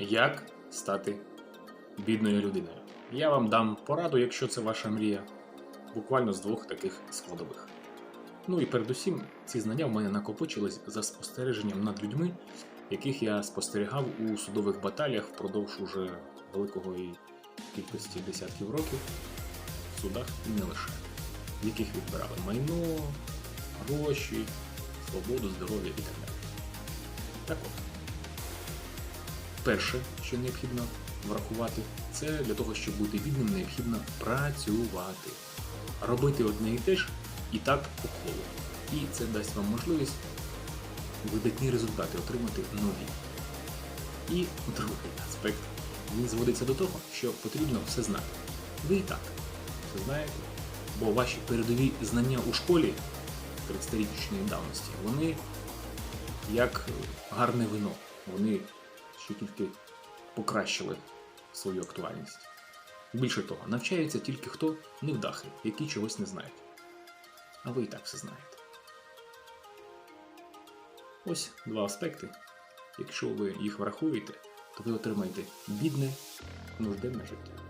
Як стати бідною людиною? Я вам дам пораду, якщо це ваша мрія, буквально з двох таких складових. Ну і передусім, ці знання в мене накопичились за спостереженням над людьми, яких я спостерігав у судових баталіях впродовж уже великої кількості десятків років в судах і не лише, в яких відбирали майно, гроші, свободу, здоров'я і так далі. Так от. Перше, що необхідно врахувати, це для того, щоб бути бідним, необхідно працювати. Робити одне і те ж і так по колу. І це дасть вам можливість видатні результати отримати нові. І другий аспект. Він зводиться до того, що потрібно все знати. Ви і так все знаєте, бо ваші передові знання у школі 30-річної давності, вони як гарне вино. Вони ще тільки покращили свою актуальність. Більше того, навчається тільки хто невдахи, які чогось не знають. А ви і так все знаєте. Ось два аспекти. Якщо ви їх врахуєте, то ви отримаєте бідне, нужденне життя.